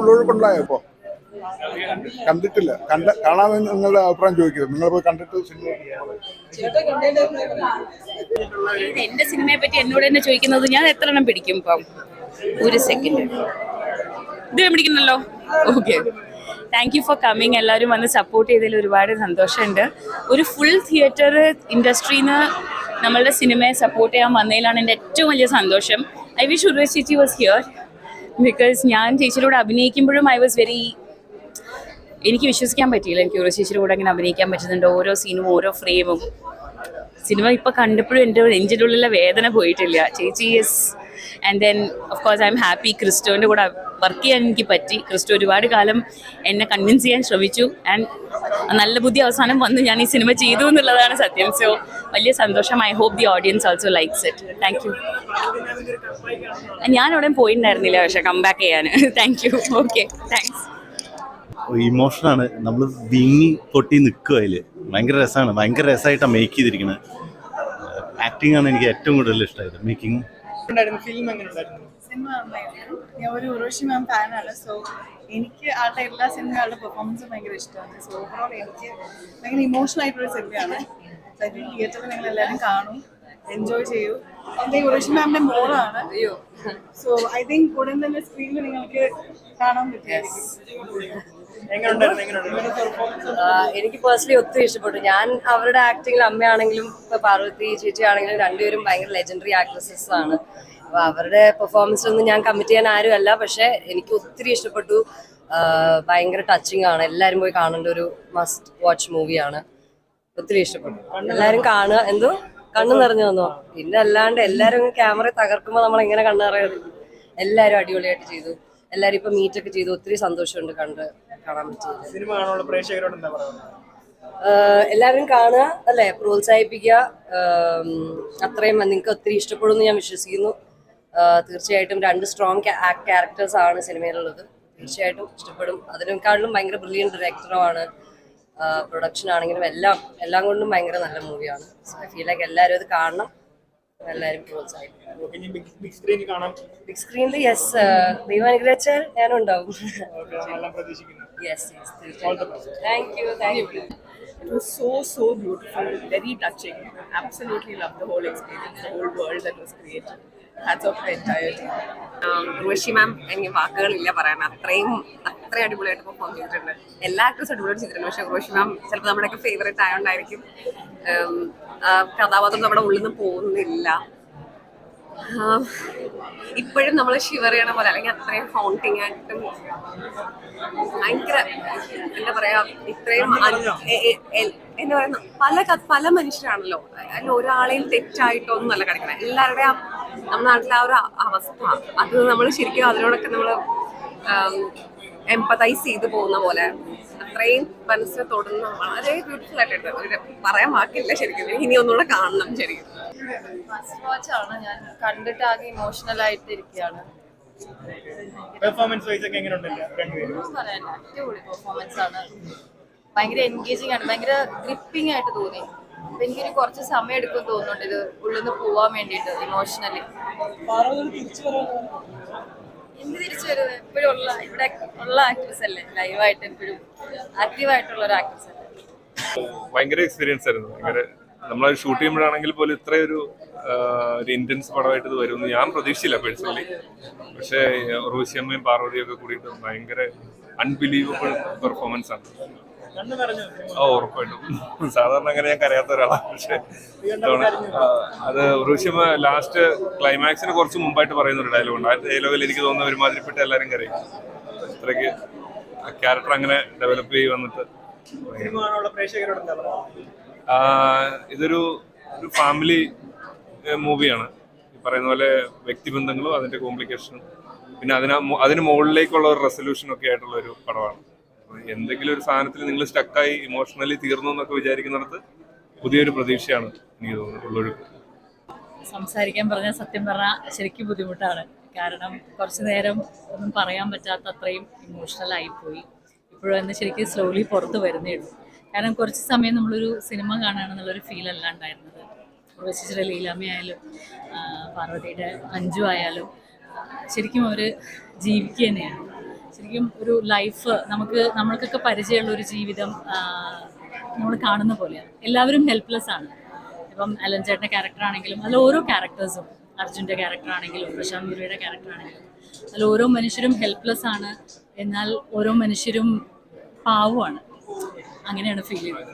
ഉള്ളൊഴുക്കുണ്ടായോ ഇപ്പൊ കണ്ടിട്ടില്ല. കണ്ട കാണാതെ നിങ്ങളുടെ അഭിപ്രായം ചോദിക്കുന്നത് നിങ്ങൾ പോയി കണ്ടിട്ട് സിനിമ എന്റെ സിനിമയെ പറ്റി എന്നോട് തന്നെ ചോദിക്കുന്നത് ഞാൻ എത്ര എണ്ണം പിടിക്കും ഇപ്പം? ഒരു സെക്കൻഡ് ഇത് പിടിക്കുന്നല്ലോ? Okay thank you for coming എല്ലാവരും വന്ന് സപ്പോർട്ട് ചെയ്തതിൽ ഒരുപാട് സന്തോഷമുണ്ട്. ഒരു ഫുൾ തിയേറ്റർ ഇൻഡസ്ട്രിന്ന് നമ്മളുടെ സിനിമയെ സപ്പോർട്ട് ചെയ്യാൻ വന്നതിലാണ് എന്റെ ഏറ്റവും വലിയ സന്തോഷം. ഐ വിഷ് ഉർവശി ചേച്ചി വാസ് ഹിയർ ബിക്കോസ് ഞാൻ ചേച്ചിയിലൂടെ അഭിനയിക്കുമ്പോഴും ഐ വാസ് വെരി എനിക്ക് വിശ്വസിക്കാൻ പറ്റിയില്ല. എനിക്ക് ഓരോ ചേച്ചിയുടെ കൂടെ അങ്ങനെ അഭിനയിക്കാൻ പറ്റുന്നുണ്ട്. ഓരോ സീനും ഓരോ ഫ്രെയിമും സിനിമ ഇപ്പം കണ്ടപ്പോഴും എന്റെ നെഞ്ചിന്റെ ഉള്ളിലെ വേദന പോയിട്ടില്ല. ചേച്ചി is and then of course I'm happy ക്രിസ്റ്റോന്റെ കൂടെ വർക്ക് ചെയ്യാൻ എനിക്ക് പറ്റി. ക്രിസ്റ്റോ ഒരുപാട് കാലം എന്നെ കൺവിൻസ് ചെയ്യാൻ ശ്രമിച്ചു. ആൻഡ് നല്ല ബുദ്ധി അവസാനം വന്ന് ഞാൻ ഈ സിനിമ ചെയ്തു എന്നുള്ളതാണ് സത്യം. സോ വലിയ സന്തോഷം. I hope the audience also likes it thank you ഞാൻ അവിടെ പോയിട്ടുണ്ടായിരുന്നില്ല പക്ഷെ കംബാക്ക് ചെയ്യാൻ. താങ്ക് യു ഓക്കെ താങ്ക്സ് ഇമോഷനാണ് നമ്മൾ വിങ്ങി പൊട്ടി നിൽക്കുക അതിൽ ഭയങ്കര രസമാണ്. ഭയങ്കര രസമായിട്ടാണ് മേക്ക് ചെയ്തിരിക്കുന്നത് ആക്ടിംഗ് ആണ് എനിക്ക് ഏറ്റവും കൂടുതൽ ഇഷ്ടമായത്. മേക്കിംഗ് ഫിലിം എങ്ങനെ ഉണ്ടായിരുന്നു? സിനിമ ഞാൻ ഒരു ഉറോഷി മാം ഫാനാണ് സോ എനിക്ക് ആളുടെ എല്ലാ സിനിമകളുടെ പെർഫോമൻസും ഭയങ്കര ഇഷ്ടമാണ്. സോ ഓവറോൾ എനിക്ക് ഭയങ്കര ഇമോഷണൽ ആയിട്ടുള്ള സിനിമയാണ് തിയേറ്ററിൽ നിങ്ങൾ എല്ലാവരും കാണും. എൻജോയ് ചെയ്യൂ. എന്റെ ഉറേഷ് മാമിന്റെ മോളാണ്. അയ്യോ. സോ ഐ തിങ്ക് ഉടൻ തന്നെ സ്ക്രീനിൽ നിങ്ങൾക്ക് കാണാൻ പറ്റും എനിക്ക് പേഴ്സണലി ഒത്തിരി ഇഷ്ടപ്പെട്ടു. ഞാൻ അവരുടെ ആക്ടിങ്ങിൽ അമ്മയാണെങ്കിലും ഇപ്പൊ പാർവതി ചേച്ചി ആണെങ്കിലും രണ്ടുപേരും ഭയങ്കര ലെജൻഡറി ആക്ട്രസസ് ആണ്. അപ്പൊ അവരുടെ പെർഫോമൻസിലൊന്നും ഞാൻ കമ്മിറ്റ് ചെയ്യാൻ ആരും അല്ല പക്ഷെ എനിക്ക് ഒത്തിരി ഇഷ്ടപ്പെട്ടു. ഭയങ്കര ടച്ചിങ് ആണ്. എല്ലാരും പോയി കാണേണ്ട ഒരു മസ്റ്റ് വാച്ച് മൂവിയാണ് ഒത്തിരി ഇഷ്ടപ്പെട്ടു. എല്ലാരും കാണുക. എന്തോ? കണ്ണു നിറഞ്ഞു വന്നോ? പിന്നെ അല്ലാണ്ട് എല്ലാരും ക്യാമറ തകർക്കുമ്പോ നമ്മൾ എങ്ങനെ കണ്ണു നിറയത് എല്ലാവരും അടിപൊളിയായിട്ട് ചെയ്തു. എല്ലാരും ഇപ്പൊ മീറ്റ് ഒക്കെ ചെയ്തു. ഒത്തിരി സന്തോഷമുണ്ട് കണ്ട് കാണാൻ പറ്റിയത്. പ്രേക്ഷകരോട് എന്താ എല്ലാവരും കാണുക അല്ലെ? പ്രോത്സാഹിപ്പിക്കുക. അത്രയും നിങ്ങൾക്ക് ഒത്തിരി ഇഷ്ടപ്പെടുമെന്ന് ഞാൻ വിശ്വസിക്കുന്നു. തീർച്ചയായിട്ടും രണ്ട് സ്ട്രോങ് ക്യാരക്ടേഴ്സ് ആണ് സിനിമയിലുള്ളത്. തീർച്ചയായിട്ടും ഇഷ്ടപ്പെടും. അതിനേക്കാളും ഭയങ്കര ബ്രില്യൻ ഡയറക്ടറുമാണ് പ്രൊഡക്ഷൻ ആണെങ്കിലും എല്ലാം എല്ലാം കൊണ്ടും ഭയങ്കര നല്ല മൂവിയാണ് സോ ഐ ഫീൽ ലൈക്ക് എല്ലാവരും ഇത് കാണണം. എല്ലാവരും പ്രോത്സാഹിപ്പിക്കും ഓക്കെ ഇനി ബിഗ് സ്ക്രീനിൽ യെസ് ദൈവം അനുഗ്രഹിച്ചാൽ ഞാനും ഉണ്ടാവും yes yes thank you thank you It was so, so beautiful, very touching. Absolutely loved the whole experience, the whole world that was created. The entire team. Urvashi ma'am എനിക്ക് വാക്കുകളില്ല പറയാൻ അത്രയും അത്രയും അടിപൊളിയായിട്ട് പെർഫോം ചെയ്തിട്ടുണ്ട് എല്ലാ ആക്ടേഴ്സും അടിപൊളിയായിട്ട് ചെയ്തിട്ടുണ്ട് പക്ഷേ ഉർവശി മാം ചിലപ്പോൾ നമ്മുടെയൊക്കെ ഫേവറേറ്റ് ആയതുകൊണ്ടായിരിക്കും കഥാപാത്രം നമ്മുടെ ഉള്ളിൽ നിന്ന് പോകുന്നില്ല ഇപ്പോഴും നമ്മൾ ഷിവർ ചെയ്യണ പോലെ അല്ലെങ്കിൽ അത്രയും ഫൗണ്ടിങ് ആയിട്ടും ഭയങ്കര എന്താ പറയാ ഇത്രയും എന്താ പറയുന്ന പല പല മനുഷ്യരാണല്ലോ. അതിൽ ഒരാളെയും തെറ്റായിട്ടൊന്നുമല്ല കാണിക്കണം. എല്ലാവരുടെയും നമ്മുടെ നാട്ടിലെ ആ ഒരു അവസ്ഥ. അത് നമ്മൾ ശരിക്കും അതിനോടൊക്കെ നമ്മൾ എംപതൈസ് ചെയ്തു പോകുന്ന പോലെ. അത്രയും മനസ്സിനെ തൊടുന്ന വളരെ ബ്യൂട്ടിഫുൾ ആയിട്ട് എടുത്തത്. ഒരു പറയാൻ വാക്കില്ല ശരിക്കും. ഇനി ഒന്നുകൂടെ കാണണം ശരിക്കും. ഫസ്റ്റ് വാച്ച് ആണ്. ഞാൻ കണ്ടിട്ട് ആകെ ഇമോഷണൽ ആയിട്ട് ഇരിക്കുകയാണ്. പെർഫോമൻസ് വൈസ് ഒക്കെ എങ്ങനെ ഉണ്ടല്ലോ രണ്ടുപേരും ഒന്നും പറയാനില്ല. അടിപൊളി പെർഫോമൻസ് ആണ്. ഭയങ്കര എൻഗേജിങ് ആണ്. ഭയങ്കര ഗ്രിപ്പിംഗ് ആയിട്ട് തോന്നി. അപ്പൊ എനിക്കൊരു കുറച്ച് സമയം എടുക്കും തോന്നുന്നുണ്ട് ഇത് ഉള്ളിൽ നിന്ന് പോവാൻ വേണ്ടിയിട്ട് ഇമോഷണലി എന്ത് തിരിച്ചു വരുന്നത് എപ്പോഴും ഉള്ള ഇവിടെ ഉള്ള ആക്ട്രസ് അല്ലേ? ലൈവായിട്ട് എപ്പോഴും ആക്റ്റീവായിട്ടുള്ള ഒരു ആക്ട്രസ് അല്ലേ? ഭയങ്കര എക്സ്പീരിയൻസ് ആയിരുന്നു. ഭയങ്കര നമ്മൾ ഷൂട്ട് ചെയ്യുമ്പോഴാണെങ്കിൽ പോലും ഇത്രയും ഒരു ഇന്റൻസ് പടമായിട്ട് ഇത് വരുമെന്ന് ഞാൻ പ്രതീക്ഷിച്ചില്ല പേഴ്സണലി പക്ഷേ റോസിയമ്മയും പാർവതിയൊക്കെ കൂടിയിട്ട് ഭയങ്കര അൺബിലീവബിൾ പെർഫോമൻസ് ആണ്. ആ ഉറപ്പായിട്ടും. സാധാരണ അങ്ങനെ ഞാൻ കരയാത്ത ഒരാളാണ് പക്ഷേ അത് ഋഷിമ ലാസ്റ്റ് ക്ലൈമാക്സിന് കുറച്ച് മുമ്പായിട്ട് പറയുന്ന ഒരു ഡയലോഗ് ഉണ്ട്. ആ ഡയലോഗിൽ എനിക്ക് തോന്നുന്ന ഒരുമാതിരിപ്പെട്ട് എല്ലാവരും കരയും. അത്രയ്ക്ക് ക്യാരക്ടർ അങ്ങനെ ഡെവലപ്പ് ചെയ്ത് വന്നിട്ട് ഇതൊരു ഒരു ഫാമിലി മൂവിയാണ് ഈ പറയുന്ന പോലെ വ്യക്തിബന്ധങ്ങളും അതിന്റെ കോംപ്ലിക്കേഷനും പിന്നെ അതിന് അതിന് മുകളിലേക്കുള്ള ഒരു റെസൊല്യൂഷൻ ഒക്കെ ആയിട്ടുള്ള ഒരു പടമാണ്. എന്തെങ്കിലും ഒരു സാധനത്തിൽ നിങ്ങൾ സ്റ്റക്കായി ഇമോഷണലി തീർന്നു എന്നൊക്കെ വിചാരിക്കുന്നിടത്ത് പുതിയൊരു പ്രതീക്ഷയാണ് എനിക്ക് തോന്നുന്നത് ഉള്ളൊരു സംസാരിക്കാൻ പറഞ്ഞ സത്യം പറഞ്ഞാൽ ശരിക്കും ബുദ്ധിമുട്ടാണ്. കാരണം കുറച്ച് നേരം ഒന്നും പറയാൻ പറ്റാത്ത അത്രയും ഇമോഷണൽ ആയിപ്പോയി ഇപ്പോഴും എന്ന് ശരിക്കും സ്ലോലി പുറത്ത് വരുന്നേ ഉള്ളൂ. കാരണം കുറച്ച് സമയം നമ്മളൊരു സിനിമ കാണുകയാണെന്നുള്ളൊരു ഫീൽ അല്ല ഉണ്ടായിരുന്നത്. പ്രവേശിച്ചിട്ട് ലീലാമ്മയായാലും പാർവതിയുടെ അഞ്ചു ആയാലും ശരിക്കും അവർ ജീവിക്കുക തന്നെയാണ്. ശരിക്കും ഒരു ലൈഫ് നമുക്ക് നമ്മൾക്കൊക്കെ പരിചയമുള്ള ഒരു ജീവിതം നമ്മൾ കാണുന്ന പോലെയാണ്. എല്ലാവരും ഹെൽപ്ലെസ് ആണ്. ഇപ്പം അലൻ ചേട്ടന്റെ ക്യാരക്ടർ ആണെങ്കിലും അതിൽ ഓരോ ക്യാരക്ടേഴ്സും അർജുന്റെ ക്യാരക്ടർ ആണെങ്കിലും പ്രശാന്ത് മുരളിയുടെ ക്യാരക്ടർ ആണെങ്കിലും അതിൽ ഓരോ മനുഷ്യരും ഹെൽപ്ലെസ് ആണ്. എന്നാൽ ഓരോ മനുഷ്യരും പാവമാണ്. അങ്ങനെയാണ് ഫീൽ ചെയ്തത്